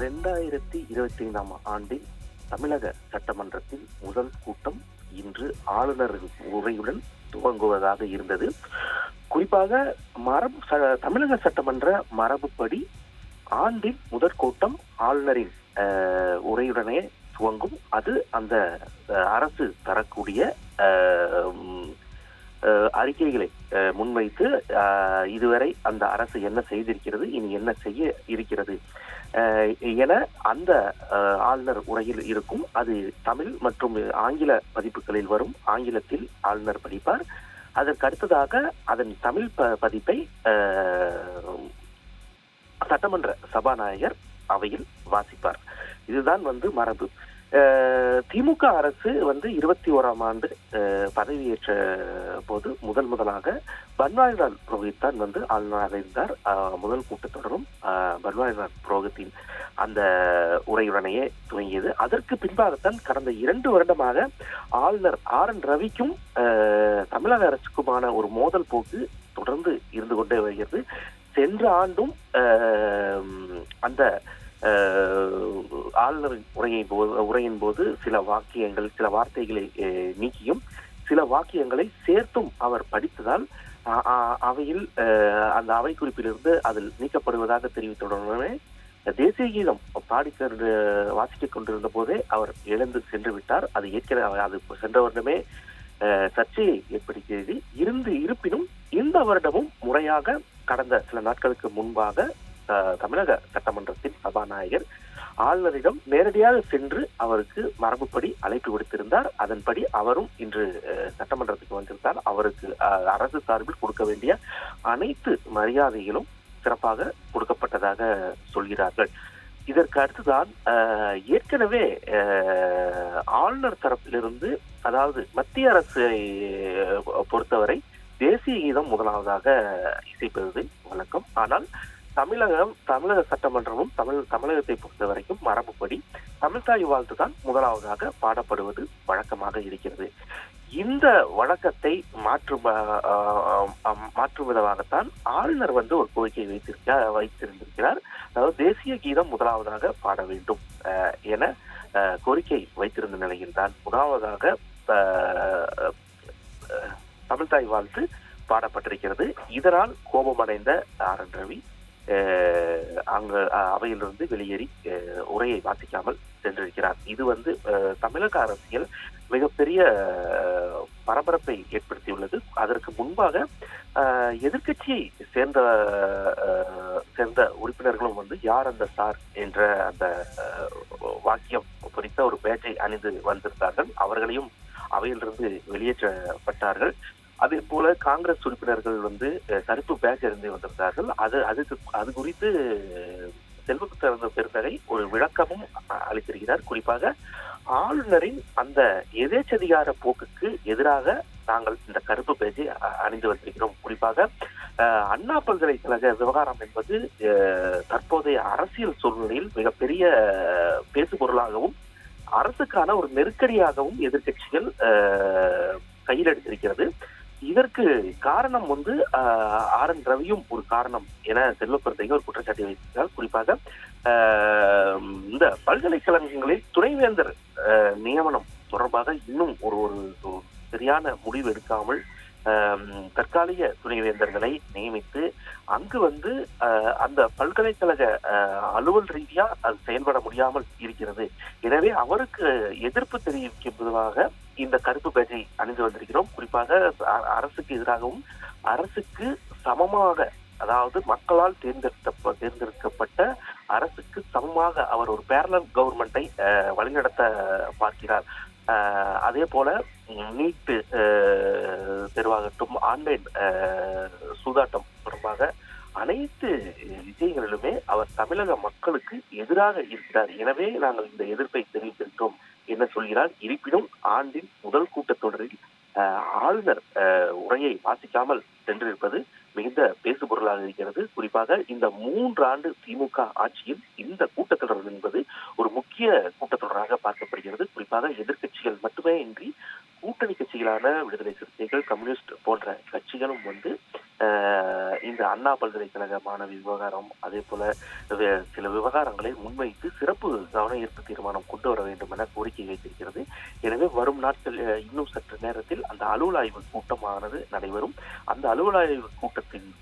ரெண்டாயிரத்தி இருபத்தி ஐந்தாம் ஆண்டில் தமிழக சட்டமன்றத்தின் முதல் கூட்டம் இன்று ஆளுநர் உரையுடன் துவங்குவதாக இருந்தது. குறிப்பாக மரபு ச- தமிழக சட்டமன்ற மரபுப்படி ஆண்டின் முதற் கூட்டம் ஆளுநரின் உரையுடனே துவங்கும். அது அந்த அரசு தரக்கூடிய அறிக்கைகளை முன்வைத்து இதுவரை அந்த அரசு என்ன செய்திருக்கிறது இனி என்ன செய்ய இருக்கிறது என அந்த ஆளுநர் உரையில் இருக்கும். அது தமிழ் மற்றும் ஆங்கில பதிப்புகளில் வரும். ஆங்கிலத்தில் ஆளுநர் படிப்பார். அதற்கு அடுத்ததாக அதன் தமிழ் ப- பதிப்பை சட்டமன்ற சபாநாயகர் அவையில் வாசிப்பார். இதுதான் வந்து மரபு. திமுக அரசு வந்து இருபத்தி ஓராம் ஆண்டு பதவியேற்ற போது முதல் முதலாக பன்வாரிலால் புரோஹித் தான் வந்து ஆளுநராக இருந்தார். முதல் கூட்டத்தொடரும் பன்வாரிலால் புரோஹித்தின் அந்த உரையுடனேயே துவங்கியது. அதற்கு பின்பாகத்தான் கடந்த இரண்டு வருடமாக ஆளுநர் ஆர் என் ரவிக்கும் தமிழக அரசுக்குமான ஒரு மோதல் போக்கு தொடர்ந்து இருந்து கொண்டே வருகிறது. சென்ற ஆண்டும் அந்த ஆளுநர் உரையை உரையின் போது உரையின் போது சில வாக்கியங்கள் சில வார்த்தைகளை நீக்கியும் சில வாக்கியங்களை சேர்த்தும் அவர் படித்ததால் அவையில் அந்த அவை குறிப்பிலிருந்து அதில் நீக்கப்படுவதாக தெரிவித்துடனே தேசிய கீதம் பாடி வாசித்துக் கொண்டிருந்த போதே அவர் எழுந்து சென்று விட்டார். அது ஏற்கனவே அது சென்ற வருடமே சர்ச்சையை ஏற்படுத்தியது. இருந்து இருப்பினும் இந்த வருடமும் முறையாக கடந்த சில நாட்களுக்கு முன்பாக தமிழக சட்டமன்றத்தின் சபாநாயகர் ஆளுநரிடம் நேரடியாக சென்று அவருக்கு மரபுப்படி அழைப்பு விடுத்திருந்தார். அதன்படி அவரும் இன்று சட்டமன்றத்துக்கு வந்திருந்தார். அவருக்கு அரசு சார்பில் கொடுக்க வேண்டிய அனைத்து மரியாதைகளும் சிறப்பாக கொடுக்கப்பட்டதாக சொல்கிறார்கள். இதற்கு அடுத்துதான் ஏற்கனவே ஆளுநர் தரப்பிலிருந்து அதாவது மத்திய அரசை பொறுத்தவரை தேசிய கீதம் முதலாவதாக இசைப்பது வழக்கம். ஆனால் தமிழகம் தமிழக சட்டமன்றமும் தமிழ் தமிழகத்தை பொறுத்த வரைக்கும் மரபுப்படி தமிழ்தாய் வாழ்த்து தான் முதலாவதாக பாடப்படுவது வழக்கமாக இருக்கிறது. இந்த வழக்கத்தை மாற்று மாற்றும் விதமாகத்தான் ஆளுநர் வந்து ஒரு கோரிக்கை வைத்திருக்க வைத்திருந்திருக்கிறார். அதாவது தேசிய கீதம் முதலாவதாக பாட வேண்டும் என கோரிக்கை வைத்திருந்த நிலையில்தான் முதலாவதாக தமிழ்தாய் வாழ்த்து பாடப்பட்டிருக்கிறது. இதனால் கோபமடைந்த ஆர் என் ரவி அங்க அவையிலிருந்து வெளியேறி உரையை வாசிக்காமல் சென்றிருக்கிறார். இது வந்து தமிழக அரசியல் மிகப்பெரிய பரபரப்பை ஏற்படுத்தியுள்ளது. அதற்கு முன்பாக எதிர்கட்சியை எதிர்க்கட்சியை சேர்ந்த சேர்ந்த உறுப்பினர்களும் வந்து யார் அந்த சார்? என்ற அந்த வாக்கியம் குறித்த ஒரு பேச்சை அணிந்து வந்திருந்தார்கள். அவர்களையும் அவையிலிருந்து வெளியேற்றப்பட்டார்கள். அதே போல காங்கிரஸ் உறுப்பினர்கள் வந்து கருப்பு பேட்ச் இருந்து வந்திருந்தார்கள். அது அதுக்கு அது குறித்து செல்வகுத்த பெருந்தகை ஒரு விளக்கமும் அளித்திருக்கிறார். குறிப்பாக ஆளுநரின் அந்த எதேச்சதிகார போக்குக்கு எதிராக நாங்கள் இந்த கருப்பு பேஜை அணிந்து வந்திருக்கிறோம். குறிப்பாக அண்ணா பல்கலைக்கழக விவகாரம் என்பது தற்போதைய அரசியல் சூழ்நிலையில் மிகப்பெரிய பேசுபொருளாகவும் அரசுக்கான ஒரு நெருக்கடியாகவும் எதிர்க்கட்சிகள் கையில் எடுத்திருக்கிறது. இதற்கு காரணம் வந்து ஆர் என் ரவியும் ஒரு காரணம் என செல்வப்பிரத்தையும் ஒரு குற்றச்சாட்டை வைத்திருக்கிறார். குறிப்பாக இந்த பல்கலைக்கழகங்களில் துணைவேந்தர் நியமனம் தொடர்பாக இன்னும் ஒரு ஒரு சரியான முடிவு எடுக்காமல் தற்காலிக துணைவேந்தர்களை நியமித்து அங்கு வந்து அந்த பல்கலைக்கழக அலுவல் ரீதியா அது செயல்பட முடியாமல் இருக்கிறது. எனவே அவருக்கு எதிர்ப்பு தெரிவிக்கும் விதமாக இந்த கருப்பு பேஜை அணிந்து வந்திருக்கிறோம். குறிப்பாக அரசுக்கு எதிராகவும் அரசுக்கு சமமாக அதாவது மக்களால் தேர்ந்தெடுத்த தேர்ந்தெடுக்கப்பட்ட அரசுக்கு சமமாக அவர் ஒரு பேரலல் கவர்மெண்ட்டை வழிநடத்த பார்க்கிறார். அதே போல நீட்டு தேர்வாகட்டும் ஆன்லைன் சூதாட்டம் தொடர்பாக அனைத்து விஷயங்களிலுமே அவர் தமிழக மக்களுக்கு எதிராக இருக்கிறார். எனவே நாங்கள் இந்த எதிர்ப்பை தெரிவித்திருக்கிறோம் என்ன சொல்கிறார். இருப்பினும் ஆண்டின் முதல் கூட்டத்தொடரில் ஆளுநர் உரையை வாசிக்காமல் சென்றிருப்பது மிகுந்த பேசுபொருளாக இருக்கிறது. குறிப்பாக இந்த மூன்று ஆண்டு திமுக ஆட்சியில் இந்த கூட்டத்தொடர் என்பது ஒரு முக்கிய கூட்டத்தொடராக பார்க்கப்படுகிறது. குறிப்பாக எதிர்க்கட்சிகள் மட்டுமே இன்றி கூட்டணி கட்சிகளான விடுதலை சிறுத்தைகள் கம்யூனிஸ்ட் போன்ற கட்சிகளும் வந்து இந்த அண்ணா பல்கலைக்கழக மாணவி விவகாரம் அதே போல சில விவகாரங்களை முன்வைத்து சிறப்பு கவன ஈர்ப்பு தீர்மானம் கொண்டு வர வேண்டும் என கோரிக்கை வைத்திருக்கிறது. எனவே வரும் நாட்கள் இன்னும் சற்று நேரத்தில் அந்த அலுவல் ஆய்வு கூட்டமானது நடைபெறும். அந்த அலுவல் ஆய்வு கூட்டத்தின்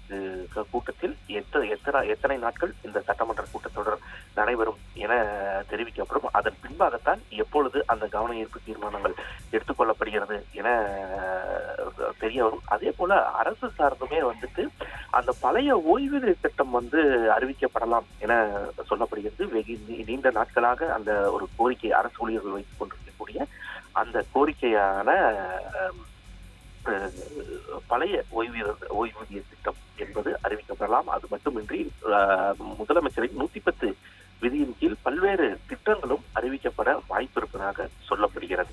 கூட்டத்தில் எத்த- எத்தனை எத்தனை நாட்கள் இந்த சட்டமன்ற கூட்டத்தொடர் நடைபெறும் என தெரிவிக்கப்படும். அதன் பின்பாகத்தான் எப்பொழுது அந்த கவன ஈர்ப்பு தீர்மானங்கள் எடுத்துக்கொள்ளப்படுகிறது என தெரிய வரும். அதே போல அரசு சார்ந்துமே வந்துட்டு அந்த பழைய ஓய்வூதிய திட்டம் வந்து அறிவிக்கப்படலாம் என சொல்லப்படுகிறது. வெகு நீ- நீண்ட நாட்களாக அந்த ஒரு கோரிக்கை அரசு ஊழியர்கள் வைத்துக் கொண்டிருக்கக்கூடிய அந்த கோரிக்கையான பழைய ஓய்வூதிய ஓய்வூதிய திட்டம் என்பது அறிவிக்கப்படலாம். அது மட்டுமின்றி முதலமைச்சரின் நூத்தி பத்து விதியின் கீழ் பல்வேறு திட்டங்களும் அறிவிக்கப்பட வாய்ப்பிருப்பதாக சொல்லப்படுகிறது.